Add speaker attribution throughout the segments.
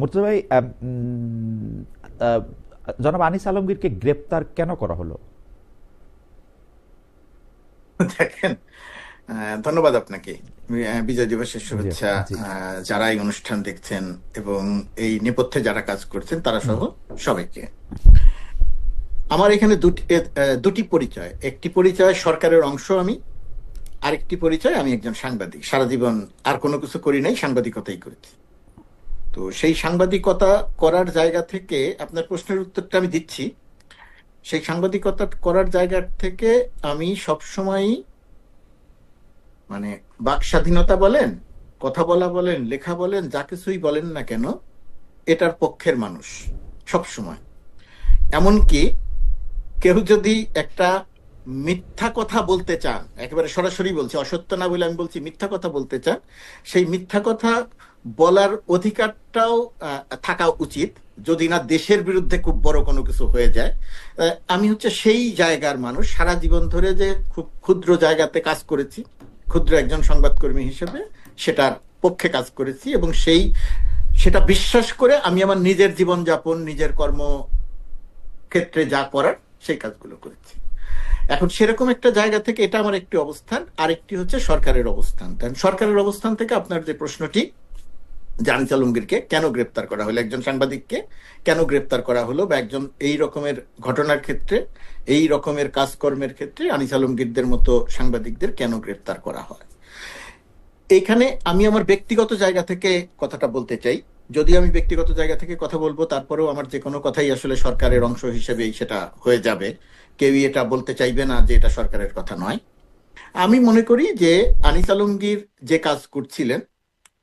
Speaker 1: মুর্তজা ভাই জনাব আনিস আলমগীরকে গ্রেপ্তার কেন করা হলো?
Speaker 2: দেখেন ধন্যবাদ আপনাকে। বিজয় দিবসের শুভেচ্ছা যারা এই অনুষ্ঠান দেখছেন এবং এই নেপথ্যে যারা কাজ করছেন তারা সহ সবাইকে। আমার এখানে দুটি দুটি পরিচয়। একটি পরিচয় সরকারের অংশ আমি আরেকটি পরিচয় আমি একজন সাংবাদিক। সারা জীবন আর কোনো কিছু করি নাই সাংবাদিকতাই করেছি। তো সেই সাংবাদিকতা করার জায়গা থেকে আপনার প্রশ্নের উত্তরটা আমি দিচ্ছি। সেই সাংবাদিকতা করার জায়গা থেকে আমি সবসময় মানে বাক স্বাধীনতা বলেন, কথা বলা বলেন, লেখা বলেন, যা কিছুই বলেন না কেন, এটার পক্ষের মানুষ সব সময় এমনকি কেউ যদি একটা মিথ্যা কথা বলতে চান, একেবারে সরাসরি বলছি, অসত্য না বলে আমি বলছি মিথ্যা কথা বলতে চান, সেই মিথ্যা কথা বলার অধিকারটাও থাকা উচিত। যদি না দেশের বিরুদ্ধে খুব বড় কোনো কিছু হয়ে যায়। আমি হচ্ছে সেই জায়গার মানুষ। সারা জীবন ধরে যে খুব ক্ষুদ্র জায়গাতে কাজ করেছি, ক্ষুদ্র একজন সংবাদকর্মী হিসেবে সেটার পক্ষে কাজ করেছি এবং সেই, সেটা বিশ্বাস করে আমি আমার নিজের জীবনযাপন, নিজের কর্ম ক্ষেত্রে যা করার সেই কাজগুলো করেছি। এখন সেরকম একটা জায়গা থেকে এটা আমার একটি অবস্থান। আরেকটি হচ্ছে সরকারের অবস্থান। সরকারের অবস্থান থেকে আপনার যে প্রশ্নটি জানিস আলমগীরকে কেন গ্রেপ্তার করা হলো? একজন সাংবাদিককে কেন গ্রেপ্তার করা হলো? বা একজন এই রকমের ঘটনার ক্ষেত্রে, এই রকমের কাজকর্মের ক্ষেত্রে আনিস আলমগীরদের মতো সাংবাদিকদের কেন গ্রেপ্তার করা হয়? এখানে আমি আমার ব্যক্তিগত জায়গা থেকে কথাটা বলতে চাই। যদি আমি ব্যক্তিগত জায়গা থেকে কথা বলব, তারপরেও আমার যে কোনো কথাই আসলে সরকারের অংশ হিসেবেই সেটা হয়ে যাবে। কেউই এটা বলতে চাইবে না যে এটা সরকারের কথা নয়। আমি মনে করি যে আনিস আলমগীর যে কাজ করছিলেন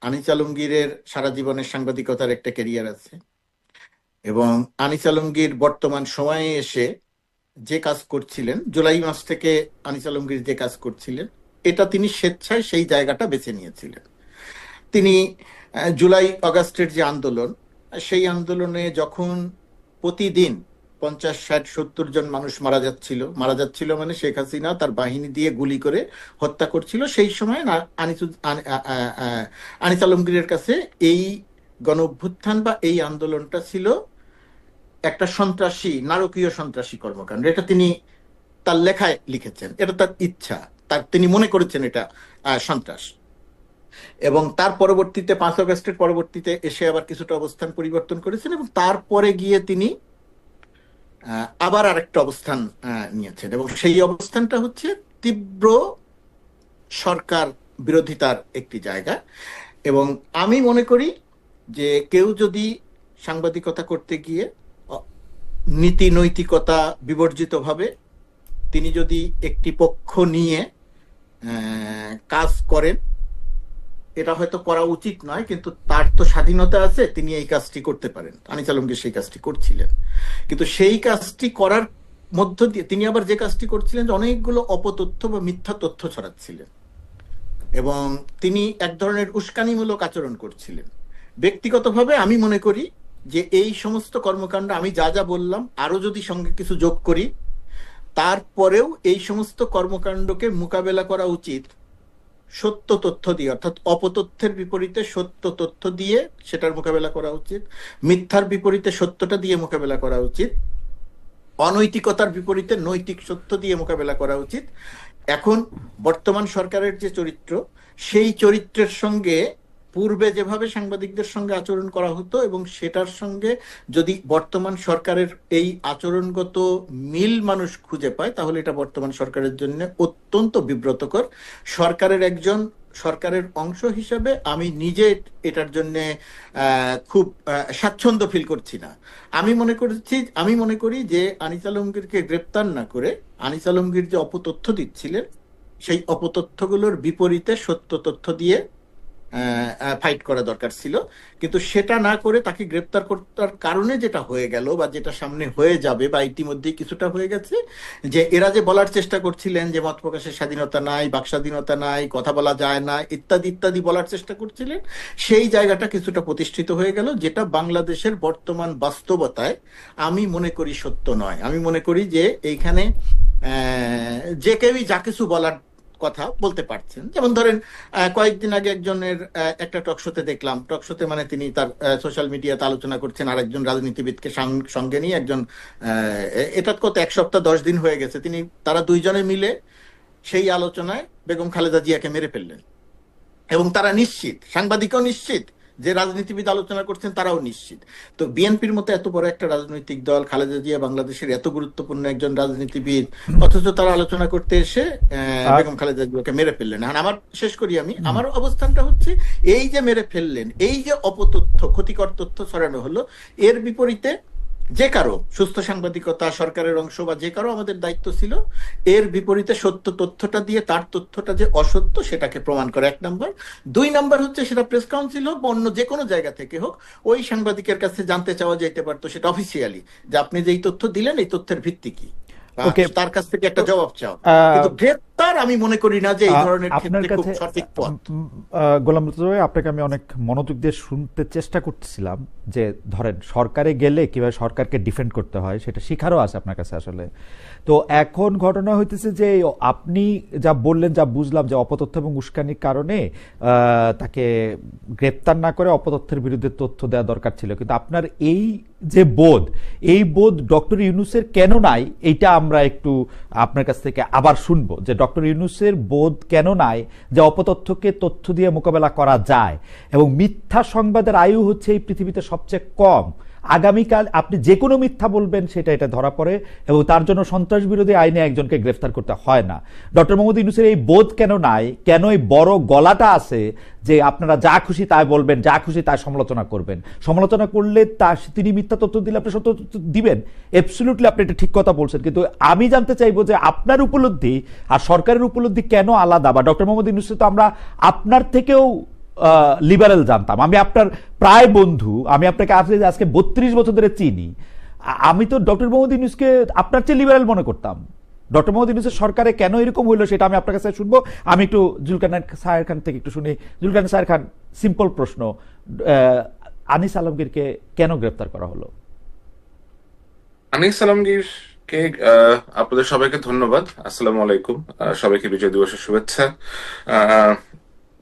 Speaker 2: আনিস আলমগীরের সারা জীবনের সাংবাদিকতার একটা ক্যারিয়ার আছে। এবং আনিস আলমগীর বর্তমান সময়ে এসে যে কাজ করছিলেন, জুলাই মাস থেকে আনিস আলমগীর যে কাজ করছিলেন, এটা তিনি স্বেচ্ছায় সেই জায়গাটা বেছে নিয়েছিলেন। তিনি জুলাই, অগাস্টের যে আন্দোলন, সেই আন্দোলনে যখন প্রতিদিন পঞ্চাশ, ষাট, সত্তর জন মানুষ মারা যাচ্ছিল। মারা যাচ্ছিল মানে শেখ হাসিনা তার বাহিনী দিয়ে গুলি করে হত্যা করছিল। সেই সময় আনিস আলমগীরের কাছে এই গণ অভ্যুত্থান বা এই আন্দোলনটা ছিল একটা সন্ত্রাসী, নারকীয় সন্ত্রাসী কর্মকাণ্ড। এটা তিনি তার লেখায় লিখেছেন। এটা তার ইচ্ছা। তার, তিনি মনে করেছেন এটা সন্ত্রাস। এবং তার পরবর্তীতে, পাঁচ অগস্টের পরবর্তীতে এসে আবার কিছুটা অবস্থান পরিবর্তন করেছেন এবং তারপরে গিয়ে তিনি আবার আরেকটা অবস্থান নিয়েছেন এবং সেই অবস্থানটা হচ্ছে তীব্র সরকার বিরোধিতার একটি জায়গা। এবং আমি মনে করি যে কেউ যদি সাংবাদিকতা করতে গিয়ে নীতি নৈতিকতা বিবর্জিত ভাবে তিনি যদি একটি পক্ষ নিয়ে কাজ করেন এটা হয়তো করা উচিত নয়, কিন্তু তার তো স্বাধীনতা আছে, তিনি এই কাজটি করতে পারেন। আনিস আলমগীর সেই কাজটি করছিলেন। কিন্তু সেই কাজটি করার মধ্য দিয়ে তিনি আবার যে কাজটি করছিলেন যে অনেকগুলো অপতথ্য বা মিথ্যা তথ্য ছড়াচ্ছিলেন। এবং তিনি এক ধরনের উস্কানিমূলক আচরণ করছিলেন। ব্যক্তিগতভাবে আমি মনে করি যে এই সমস্ত কর্মকাণ্ড আমি যা যা বললাম আরও যদি সঙ্গে কিছু যোগ করি, তারপরেও এই সমস্ত কর্মকাণ্ডকে মোকাবেলা করা উচিত সত্য তথ্য দিয়ে, অর্থাৎ অপতথ্যের বিপরীতে সত্য তথ্য দিয়ে সেটার মোকাবেলা করা উচিত, মিথ্যার বিপরীতে সত্যটা দিয়ে মোকাবেলা করা উচিত, অনৈতিকতার বিপরীতে নৈতিক সত্য দিয়ে মোকাবেলা করা উচিত। এখন বর্তমান সরকারের যে চরিত্র, সেই চরিত্রের সঙ্গে পূর্বে যেভাবে সাংবাদিকদের সঙ্গে আচরণ করা হতো এবং সেটার সঙ্গে যদি বর্তমান সরকারের এই আচরণগত মিল মানুষ খুঁজে পায়, তাহলে এটা বর্তমান সরকারের জন্য অত্যন্ত বিব্রতকর। সরকারের একজন, সরকারের অংশ হিসাবে আমি নিজে এটার জন্য খুব স্বাচ্ছন্দ্য ফিল করছি না। আমি মনে করছি, আমি মনে করি যে আনিস আলমগীরকে গ্রেপ্তার না করে আনিস আলমগীর যে অপতথ্য দিচ্ছিলেন, সেই অপতথ্যগুলোর বিপরীতে সত্য তথ্য দিয়ে ফাইট করা দরকার ছিল। কিন্তু সেটা না করে তাকে গ্রেপ্তার করার কারণে যেটা হয়ে গেল বা যেটা সামনে হয়ে যাবে বা ইতিমধ্যে কিছুটা হয়ে গেছে, যে এরা যে বলার চেষ্টা করছিলেন যে মত প্রকাশের স্বাধীনতা নাই, বাক স্বাধীনতা নাই, কথা বলা যায় না, ইত্যাদি ইত্যাদি বলার চেষ্টা করছিলেন, সেই জায়গাটা কিছুটা প্রতিষ্ঠিত হয়ে গেল, যেটা বাংলাদেশের বর্তমান বাস্তবতায় আমি মনে করি সত্য নয়। আমি মনে করি যে এইখানে যে কেউই যা কিছু বলার কথা বলতে পারছেন। যেমন ধরেন কয়েকদিন আগে একজনের একটা টকশোতে দেখলাম। টকশোতে মানে তিনি তার সোশ্যাল মিডিয়াতে আলোচনা করছেন আর একজন রাজনীতিবিদকে সঙ্গে নিয়ে একজন এটা কত, এক সপ্তাহ দশ দিন হয়ে গেছে। তিনি, তারা দুইজনে মিলে সেই আলোচনায় বেগম খালেদা জিয়াকে মেরে ফেললেন। এবং তারা নিশ্চিত, সাংবাদিকও নিশ্চিত যে রাজনীতিবিদ আলোচনা করছেন তারাও নিশ্চিত। তো বিএনপির মতো এত বড় একটা রাজনৈতিক দল খালেদা জিয়া বাংলাদেশের এত গুরুত্বপূর্ণ একজন রাজনীতিবিদ অথচ তারা আলোচনা করতে এসে আহ,
Speaker 1: আর-
Speaker 2: বেগম খালেদা জিয়াকে মেরে ফেললেন। এখন আমার শেষ করি আমি আমার অবস্থানটা হচ্ছে এই যে মেরে ফেললেন এই যে অপতথ্য ক্ষতিকর তথ্য ছড়ানো হলো এর বিপরীতে যে কারও সুস্থ সাংবাদিকতা, সরকারের অংশ বা যে কারও আমাদের দায়িত্ব ছিল, এর বিপরীতে সত্য তথ্যটা দিয়ে তার তথ্যটা যে অসত্য সেটাকে প্রমাণ করে এক নম্বর। দুই নাম্বার হচ্ছে সেটা প্রেস কাউন্সিল হোক অন্য যে কোনো জায়গা থেকে হোক, ওই সাংবাদিকের কাছে জানতে চাওয়া যেতে পারতো সেটা অফিসিয়ালি যে আপনি যে এই তথ্য দিলেন, এই তথ্যের ভিত্তি কি?
Speaker 1: Okay.
Speaker 2: তার কাছ থেকে একটা জবাব চাও। কিন্তু গ্রেপ্তার আমি মনে করি না যে এই ধরনের ক্ষেত্রে খুব সঠিক পথ।
Speaker 1: গোলাম আপনাকে আমি অনেক মনোযোগ দিয়ে শুনতে চেষ্টা করতেছিলাম যে ধরেন সরকারে গেলে কীভাবে সরকারকে ডিফেন্ড করতে হয় সেটা শিখারও আছে আপনার কাছে আসলে। তো এখন ঘটনা হইতেছে যে আপনি যা বললেন যা বুঝলাম যে অপতথ্য এবং উস্কানির কারণে আহ, তাকে গ্রেপ্তার না করে অপতথ্যের বিরুদ্ধে তথ্য দেওয়া দরকার ছিল। কিন্তু আপনার এই যে বোধ, এই বোধ ডক্টর ইউনুসের কেন নাই এটা আমরা একটু আপনার কাছ থেকে আবার শুনব যে ডক্টর ইউনুসের বোধ কেন নাই, যে অপতথ্যকে তথ্য দিয়ে মোকাবেলা করা যায়, এবং মিথ্যা সংবাদের আয়ু হচ্ছে এই পৃথিবীতে সবচেয়ে কম। আগামীকাল আপনি যে কোনো মিথ্যা বলবেন, সেটা এটা ধরা পড়ে এবং তার জন্য সন্ত্রাস বিরোধী আইনে একজনকে গ্রেফতার করতে হয় না। ডক্টর মোহাম্মদ ইউনুসের এই বোধ কেন নাই? কেন এই বড় গলাটা আছে যে আপনারা যা খুশি তাই বলবেন, যা খুশি তাই সমালোচনা করবেন? সমালোচনা করলে তা তিনি মিথ্যা তথ্য দিলে আপনি সত্য দিবেন? অ্যাবসলিউটলি আপনি এটা ঠিক কথা বলছেন। কিন্তু আমি জানতে চাইব যে আপনার উপলব্ধি আর সরকারের উপলব্ধি কেন আলাদা? বা ডক্টর মোহাম্মদ ইউনুসকে তো আমরা আপনার থেকেও লিবারেল জানতাম। আমি আপনার প্রায় বন্ধু, আমি আপনাকে আজকে আজকে বত্রিশ বছর ধরে চিনি। আমি তো ডক্টর মোহাম্মদ ইউনুসকে আপনার চেয়ে লিবারেল মনে করতাম। ডক্টর মোহাম্মদ ইউনুসের সরকারে কেন এরকম হইল সেটা আমি আপনার কাছে শুনব। আমি একটু জুলকানার সাহের খান থেকে একটু শুনি। জুলকান সাহের খান সিম্পল প্রশ্ন আনিস আলমগীরকে কেন গ্রেপ্তার করা হলো?
Speaker 3: আনিস আলমগীরকে আপনাদের সবাইকে ধন্যবাদ। আসসালামু আলাইকুম। সবাইকে বিজয় দিবসের শুভেচ্ছা।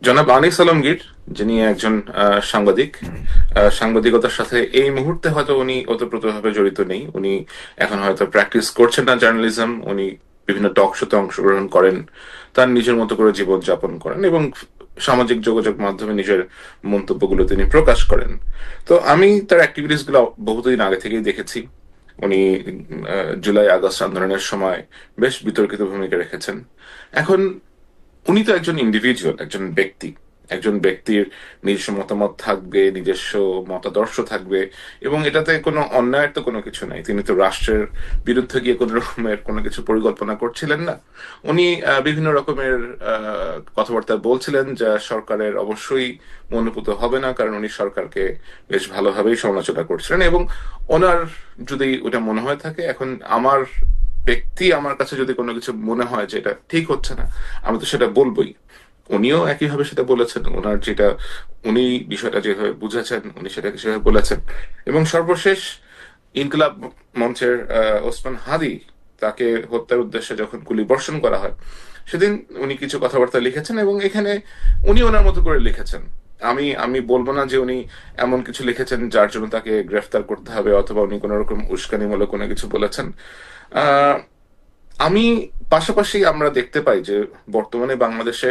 Speaker 3: জনাব আনিস আলমগীর, যিনি একজন সাংবাদিক সাংবাদিকতার সাথে এই মুহূর্তে হয়তো উনি ওতপ্রোতভাবে জড়িত নেই। উনি এখন হয়তো প্র্যাকটিস করছেন না জার্নালিজম উনি বিভিন্ন টক শোতে অংশগ্রহণ করেন, তার নিজের মতো করে জীবন যাপন করেন এবং সামাজিক যোগাযোগ মাধ্যমে নিজের মন্তব্যগুলো তিনি প্রকাশ করেন। তো আমি তার অ্যাক্টিভিটিসগুলো বহুদিন আগে থেকেই দেখেছি। উনি জুলাই আগস্ট আন্দোলনের সময় বেশ বিতর্কিত ভূমিকা রেখেছেন। এখন উনি তো একজন ইন্ডিভিজুয়াল একজন ব্যক্তি। একজন ব্যক্তির নিজস্ব মতামত থাকবে, নিজস্ব মতাদর্শ থাকবে, এবং এটাতে কোনো অন্যায়ের তো কোনো কিছু নাই। তিনি তো রাষ্ট্রের বিরুদ্ধে গিয়ে কোনো রকমের কোনো কিছু পরিকল্পনা করছিলেন না। উনি বিভিন্ন রকমের কথাবার্তা বলছিলেন যা সরকারের অবশ্যই মনোভূত হবে না, কারণ উনি সরকারকে বেশ ভালোভাবেই সমালোচনা করছিলেন। এবং ওনার যদি ওটা মনে হয়ে থাকে, এখন আমার ব্যক্তি আমার কাছে যদি কোনো কিছু মনে হয় যে এটা ঠিক হচ্ছে না, আমি তো সেটা বলবোই। উনিও একইভাবে সেটা বলেছেন। ওনার যেটা, উনি বিষয়টা যেভাবে বুঝেছেন, উনি সেটাকে সেভাবে বলেছেন। এবং সর্বশেষ ইনকলাব মঞ্চের ওসমান হাদি তাকে হত্যার উদ্দেশ্যে যখন গুলি বর্ষণ করা হয়, সেদিন উনি কিছু কথাবার্তা লিখেছেন এবং এখানে উনি ওনার মতো করে লিখেছেন। আমি আমি বলব না যে উনি এমন কিছু লিখেছেন যার জন্য তাকে গ্রেফতার করতে হবে অথবা উনি কোন রকম উস্কানিমূলক কোনো কিছু বলেছেন। আমি পাশাপাশি আমরা দেখতে পাই যে বর্তমানে বাংলাদেশে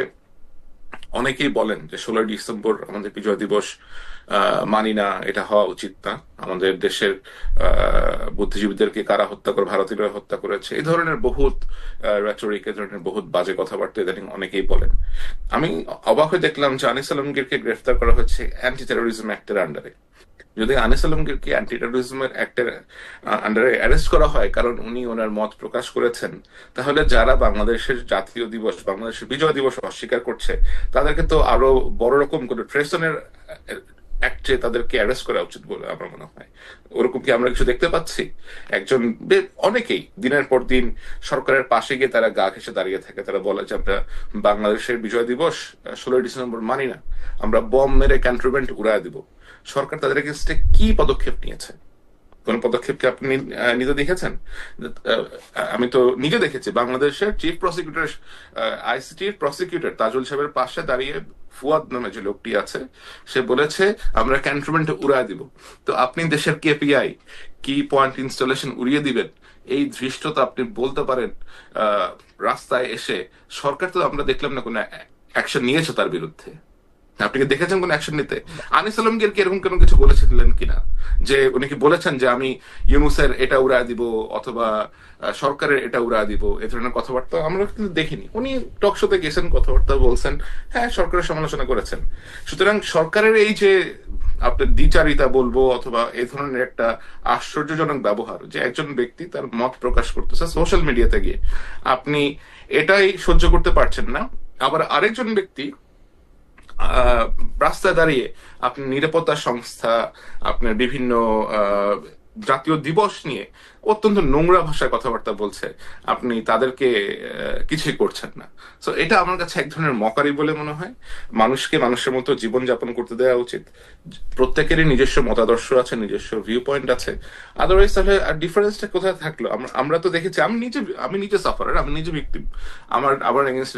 Speaker 3: অনেকেই বলেন যে ষোলোই ডিসেম্বর আমাদের বিজয় দিবস মানি না, এটা হওয়া উচিত না। আমাদের দেশের বুদ্ধিজীবীদেরকে কারা হত্যা করে, ভারতীয়রা হত্যা করেছে, এই ধরনের বহুত রেটরিক এই ধরনের বহুত বাজে কথাবার্তা ইদানিং অনেকেই বলেন। আমি অবাক হয়ে দেখলাম যে আনিস আলমগীরকে গ্রেফতার করা হচ্ছে অ্যান্টি টেরোরিজম অ্যাক্টের আন্ডারে যদি আনিস আলমগীরকে অ্যান্টি টেরোরিজমের অ্যাক্টের আন্ডারে অ্যারেস্ট করা হয়, কারণ উনি ওনার মত প্রকাশ করেছেন, তাহলে যারা বাংলাদেশের জাতীয় দিবস, বাংলাদেশের বিজয় দিবস অস্বীকার করছে, তাদেরকে তো আরও বড় রকম করে ট্রেসনের অ্যাক্টে তাদেরকে অ্যারেস্ট করা উচিত বলে আমার মনে হয়। ওরকম কি আমরা কিছু দেখতে পাচ্ছি? একজন অনেকেই দিনের পর দিন সরকারের পাশে গিয়ে তারা গা ঘেসে দাঁড়িয়ে থাকে। তারা বলে যে আমরা বাংলাদেশের বিজয় দিবস ষোলোই ডিসেম্বর মানি না। আমরা বম মেরে ক্যান্টনমেন্ট উড়ায় দিব। সরকার তাদের এগেনস্টে কি পদক্ষেপ নিয়েছে? কোন পদক্ষেপকে আপনি নিজে দেখেছেন? আমি তো নিজে দেখেছি, বাংলাদেশের চিফ প্রসিকিউটর আইসিটির প্রসিকিউটর তাজুল সাহেবের পাশে দাঁড়িয়ে ফুয়াদ নামে যে লোকটি আছে, সে বলেছে, আমরা ক্যান্টনমেন্টে উড়ায় দিব। তো আপনি দেশের কেপিআই কি পয়েন্ট ইনস্টলেশন উড়িয়ে দিবেন, এই ধৃষ্টতা আপনি বলতে পারেন রাস্তায় এসে সরকার তো আমরা দেখলাম না কোনো অ্যাকশন নিয়েছে তার বিরুদ্ধে। আপনি কি দেখেছেন কোন অ্যাকশন নিতে? আনিস আলমগীর কি এরকম কোনো কিছু বলেছিলেন কিনা? যে উনি কি বলেছেন যে আমি ইউনুসের এটা উড়া দিব অথবা সরকারের এটা উড়া দিব, এ ধরনের কথাবার্তা আমরা কিন্তু দেখিনি। উনি টক শোতে গেছেন, কথাবার্তা বলছেন হ্যাঁ সরকারের সমালোচনা করেছেন। সুতরাং সরকারের এই যে আপনার দ্বিচারিতা বলব অথবা এই ধরনের একটা আশ্চর্যজনক ব্যবহার, যে একজন ব্যক্তি তার মত প্রকাশ করতেছে সোশ্যাল মিডিয়াতে গিয়ে, আপনি এটাই সহ্য করতে পারছেন না। আবার আরেকজন ব্যক্তি রাস্তায় দাঁড়িয়ে আপনি নিরাপত্তা সংস্থা আপনার বিভিন্ন জাতীয় দিবস নিয়ে অত্যন্ত নোংরা ভাষায় কথাবার্তা বলছে, আপনি তাদেরকে কিছুই করছেন না। তো এটা আমার কাছে এক ধরনের মকারি বলে মনে হয়। মানুষকে মানুষের মতো জীবন যাপন করতে দেওয়া উচিত। প্রত্যেকেরই নিজস্ব মতাদর্শ আছে, নিজস্ব ভিউ পয়েন্ট আছে। আদারওয়াইজ তাহলে আর ডিফারেন্সটা কোথায় থাকল? আমরা- আমরা তো দেখেছি, আমি নিজে আমি নিজে সাফারার আমি নিজে ভিক্টিম আমার আমার এগেনস্ট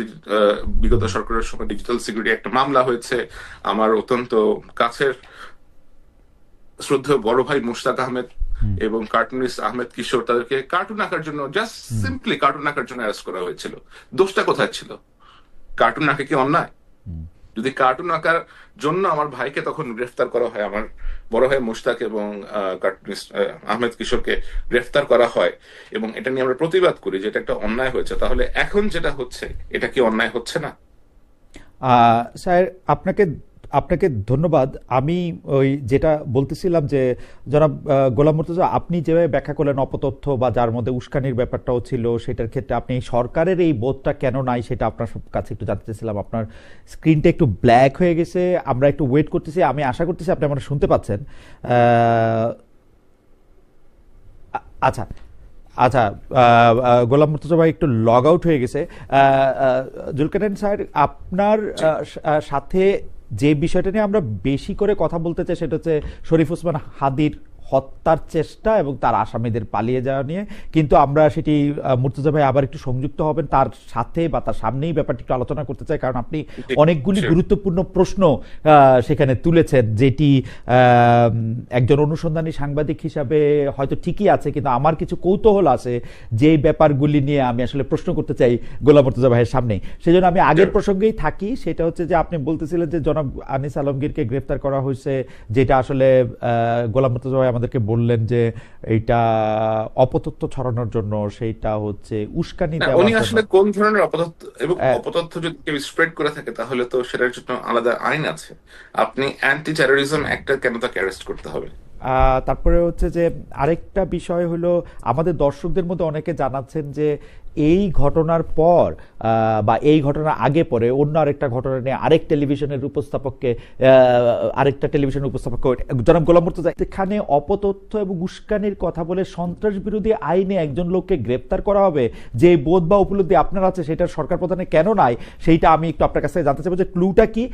Speaker 3: বিগত সরকারের সময় ডিজিটাল সিকিউরিটি একটা মামলা হয়েছে। আমার অত্যন্ত কাছের শ্রদ্ধেয় বড় ভাই মুশতাক আহমেদ এবং কার্টুনিস্ট আহমেদ কিশোর তাদেরকে কার্টুন আঁকার জন্য জাস্ট সিম্পলি কার্টুন আঁকার জন্য অ্যারেস্ট করা হয়েছিল। দোষটা কোথায় ছিল? কার্টুন আঁকে কি অন্যায়? যদি কার্টুন আঁকার জন্য আমার ভাইকে তখন গ্রেফতার করা হয় আমার বড় ভাই মুশতাক এবং কার্টুনিস্ট আহমেদ কিশোরকে গ্রেফতার করা হয় এবং এটা নিয়ে আমরা প্রতিবাদ করি যে এটা একটা অন্যায় হয়েছে তাহলে এখন যেটা হচ্ছে এটা কি অন্যায় হচ্ছে না?
Speaker 1: আহ, স্যার আপনাকে আপনাকে ধন্যবাদ। আমি ওই যেটা বলতেছিলাম যে জনাব গোলাম মুর্তজা আপনি যেভাবে ব্যাখ্যা করলেন অপতথ্য বা যার মধ্যে উস্কানির ব্যাপারটাও ছিল সেটার ক্ষেত্রে আপনি সরকারের এই বোধটা কেন নাই সেটা আপনার কাছে একটু জানতে চাইছিলাম। আপনার স্ক্রিনটা একটু ব্ল্যাক হয়ে গেছে আমরা একটু ওয়েট করতেছি। আমি আশা করতেছি আপনি আমরা শুনতে পাচ্ছেন। আচ্ছা আচ্ছা গোলাম মুর্তজা ভাই একটু লগ আউট হয়ে গেছে। আহ, স্যার আপনার সাথে যে বিষয়টা নিয়ে আমরা বেশি করে কথা বলতে চাই সেটা হচ্ছে শরীফ ওসমান হাদির হত্যার চেষ্টা এবং তার আসামিদের পালিয়ে যাওয়া নিয়ে। কিন্তু আমরা সেটি মুর্তজা ভাই আবার একটু সংযুক্ত হবেন তার সাথে বা তার সামনেই ব্যাপারটি একটু আলোচনা করতে চাই কারণ আপনি অনেকগুলি গুরুত্বপূর্ণ প্রশ্ন সেখানে তুলেছেন যেটি একজন অনুসন্ধানী সাংবাদিক হিসাবে হয়তো ঠিকই আছে কিন্তু আমার কিছু কৌতূহল আছে যে ব্যাপারগুলি নিয়ে আমি আসলে প্রশ্ন করতে চাই গোলাম মর্তজা ভাইয়ের সামনে সেজন্য আমি আগের প্রসঙ্গেই থাকি সেটা হচ্ছে যে আপনি বলতেছিলেন যে জনাব আনিস আলমগীরকে গ্রেফতার করা হয়েছে যেটা আসলে গোলাম মর্তজা ভাই আমাদেরকে বললেন যে এইটা অপতথ্য ছড়ানোর জন্য সেইটা হচ্ছে উস্কানি
Speaker 3: উনি আসলে কোন ধরনের অপতথ্য এবং
Speaker 1: হ্যাঁ।
Speaker 3: অপতথ্য যদি কেউ স্প্রেড করে থাকে তাহলে তো সেটার জন্য আলাদা আইন আছে। আপনি অ্যান্টি টেরোরিজম একটা কেন তাকে অ্যারেস্ট করতে হবে?
Speaker 1: আহ, তারপরে হচ্ছে যে আরেকটা বিষয় হলো আমাদের দর্শকদের মধ্যে অনেকে জানাচ্ছেন যে এই ঘটনার পর বা এই ঘটনার আগে পরে অন্য আরেকটা ঘটনা নিয়ে আরেক টেলিভিশনের উপস্থাপককে আরেকটা টেলিভিশনের উপস্থাপককে, জনাব গোলাম মুর্তজা, এখানে অপতথ্য এবং উস্কানির কথা বলে সন্ত্রাস বিরোধী আইনে একজন লোককে গ্রেপ্তার করা হবে, যে বোধ বা উপলব্ধি আপনার আছে সেটা সরকার প্রধানে কেন নাই, সেইটা আমি একটু আপনার কাছে জানতে চাইব যে ক্লুটা কি।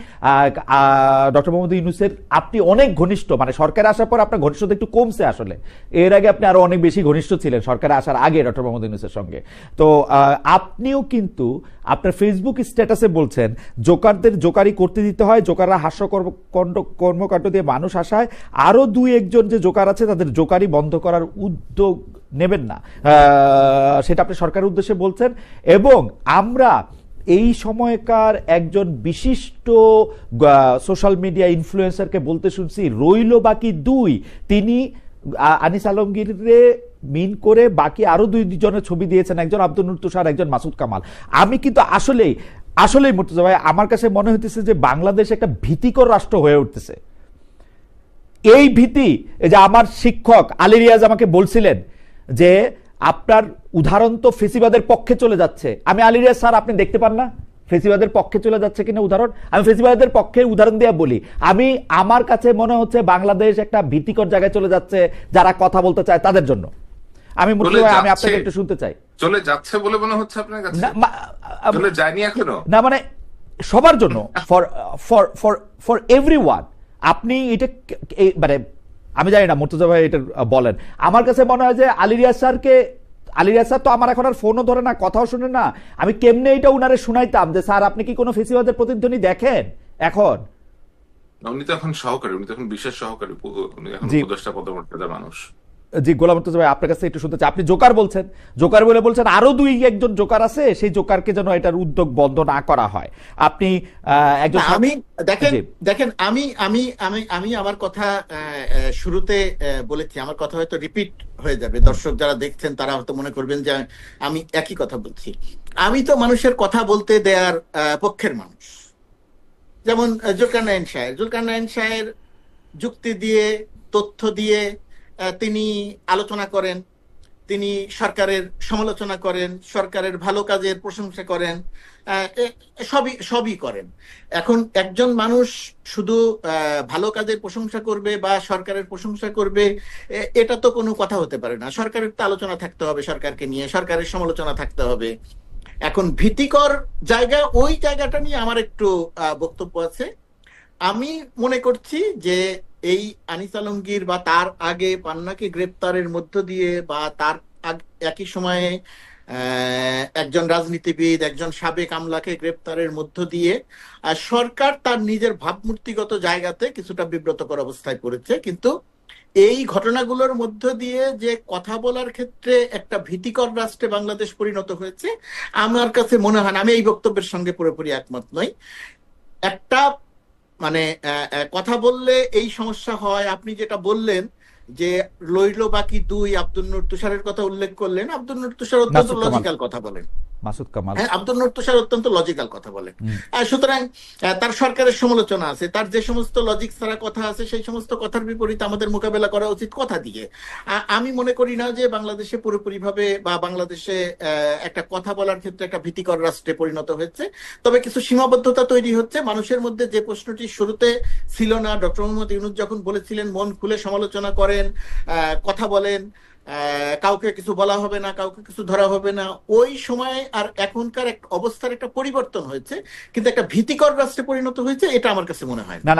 Speaker 1: ডক্টর মোহাম্মদ ইউনুসের আপনি অনেক ঘনিষ্ঠ মানে সরকারে আসার পর আপনার ঘনিষ্ঠতা একটু কমছে আসলে। এর আগে আপনি আরও অনেক বেশি ঘনিষ্ঠ ছিলেন সরকারে আসার আগে ডক্টর মোহাম্মদ ইউনুসের সঙ্গে। তো আপনিও কিন্তু আপনার ফেসবুক স্ট্যাটাসে বলছেন জোকারদের জোকারি করতে দিতে হয় জোকাররা হাস্যকর্ম কর্মকাণ্ড দিয়ে মানুষ আসায় আরও দুই একজন যে জোকার আছে তাদের জোকারি বন্ধ করার উদ্যোগ নেবেন না। সেটা আপনি সরকারের উদ্দেশ্যে বলছেন। এবং আমরা এই সময়কার একজন বিশিষ্ট সোশ্যাল মিডিয়া ইনফ্লুয়েন্সারকে বলতে শুনছি, রইল বাকি দুই, তিনি আনিস আলমগীরে মিন করে বাকি আরও দুই জনের ছবি দিয়েছেন একজন আব্দুল নুর তুষার, একজন মাসুদ কামাল। আমি কিন্তু আসলেই আসলেই মুর্তজা ভাই, আমার কাছে মনে হইতেছে যে বাংলাদেশ একটা ভীতিকর রাষ্ট্র হয়ে উঠতেছে। এই ভীতি যে আমার শিক্ষক আলী রিয়াজ আমাকে বলছিলেন যে, আপনার উদাহরণ তো ফেসিবাদের পক্ষে চলে যাচ্ছে। আমি আলী রিয়াজ স্যার, আপনি দেখতে পান না? ফেসিবাদের পক্ষে চলে যাচ্ছে কিনা উদাহরণ? আমি ফেসিবাদের পক্ষে উদাহরণ দিয়ে বলি। আমি আমার কাছে মনে হচ্ছে বাংলাদেশ একটা ভীতিকর জায়গায় চলে যাচ্ছে যারা কথা বলতে চায় তাদের জন্য। আমি আমি আপনাকে একটু শুনতে চাই।
Speaker 3: চলে যাচ্ছে বলে মনে হচ্ছে আপনার কাছে? চলে যায়নি এখনও?
Speaker 1: না মানে সবার জন্য। For for for for every আপনি এটা মানে আমি জানি না মুর্তজা ভাই এটা বলেন। আমার কাছে মনে হয় যে আলিরিয়া স্যারকে আলিরিয়া স্যার তো আমার এখন আর ফোনও ধরে না কথাও শুনে না। আমি কেমনে এটা উনারে শুনাইতাম যে স্যার আপনি কি কোনো ফেসিবাদের প্রতিধ্বনি দেখেন এখন?
Speaker 3: উনি তো এখন সহকারী উনি তো এখন বিশেষ সহকারী উনি এখন উপদেষ্টা পদমর্যাদার মানুষ।
Speaker 1: জি গোলাম মুর্তজা ভাই আপনার কাছে একটু শুনতে চাই। আপনি জোকার বলছেন। জোকার বলে বলছেন আরও দুই একজন জোকার আছে সেই জোকারকে যেন এটার উদ্যোগ বন্ধ না করা হয়। আপনি একজন
Speaker 2: আমি দেখেন দেখেন আমি আমি আমি আমি আমার কথা শুরুতে বলেছি। আমার কথা হয়তো রিপিট হয়ে যাবে। দর্শক যারা দেখছেন তারা হয়তো মনে করবেন যে আমি একই কথা বলছি। আমি তো মানুষের কথা বলতে দেয়ার পক্ষের মানুষ। যেমন আহ, জুলকারনাইন সাহেব জুলকারনাইন সাহেব যুক্তি দিয়ে তথ্য দিয়ে তিনি আলোচনা করেন, তিনি সরকারের সমালোচনা করেন, সরকারের ভালো কাজের প্রশংসা করেন সবই সবই করেন। এখন একজন মানুষ শুধু ভালো কাজের প্রশংসা করবে বা সরকারের প্রশংসা করবে এটা তো কোনো কথা হতে পারে না। সরকারের তো আলোচনা থাকতে হবে সরকারকে নিয়ে, সরকারের সমালোচনা থাকতে হবে। এখন ভীতিকর জায়গা, ওই জায়গাটা নিয়ে আমার একটু বক্তব্য আছে। আমি মনে করছি যে এই আনিস আলমগীর বা তার আগে পান্নাকে গ্রেপ্তারের মধ্য দিয়ে বা তার একই সময়ে একজন রাজনীতিবিদ একজন সাবেক আমলাকে গ্রেপ্তারের মধ্য দিয়ে সরকার তার নিজের ভাবমূর্তিগত জায়গাতে কিছুটা বিব্রতকর অবস্থায় পড়েছে। কিন্তু এই ঘটনাগুলোর মধ্য দিয়ে যে কথা বলার ক্ষেত্রে একটা ভীতিকর রাষ্ট্রে বাংলাদেশ পরিণত হয়েছে আমার কাছে মনে হয় না, আমি এই বক্তব্যের সঙ্গে পুরোপুরি একমত নই। একটা মানে কথা বললে এই সমস্যা হয়। আপনি যেটা বললেন যে লইল বাকি দুই আব্দুল নূর তুষারের কথা উল্লেখ করলেন। আব্দুল নূর তুষার অত্যন্ত লজিক্যাল কথা বলেন।
Speaker 1: মাসুদ কামাল।
Speaker 2: হ্যাঁ আব্দুল নূর তুষার অত্যন্ত লজিক্যাল কথা বলেন সুতরাং তার সরকারের সমালোচনা আছে তার যে সমস্ত লজিক ছাড়া কথা আছে সেই সমস্ত কথার বিপরীতে আমাদের মোকাবেলা করা উচিত কথা দিয়ে। আমি মনে করি না যে বাংলাদেশে পুরোপুরিভাবে বা বাংলাদেশে আহ, একটা কথা বলার ক্ষেত্রে একটা ভীতিকর রাষ্ট্রে পরিণত হয়েছে। তবে কিছু সীমাবদ্ধতা তৈরি হচ্ছে। মানুষের মধ্যে যে প্রশ্নটি শুরুতে ছিল না ডক্টর মোহাম্মদ ইউনুস যখন বলেছিলেন মন খুলে সমালোচনা করেন আহ, কথা বলেন কাউকে কিছু বলা হবে না, কাউকে কিছু ধরা হবে না ওই সময় আর এখনকার এক অবস্থার একটা পরিবর্তন হয়েছে, কিন্তু একটা ভীতিকর রাষ্ট্রে পরিণত হয়েছে, এটা আমার কাছে মনে হয়
Speaker 1: না।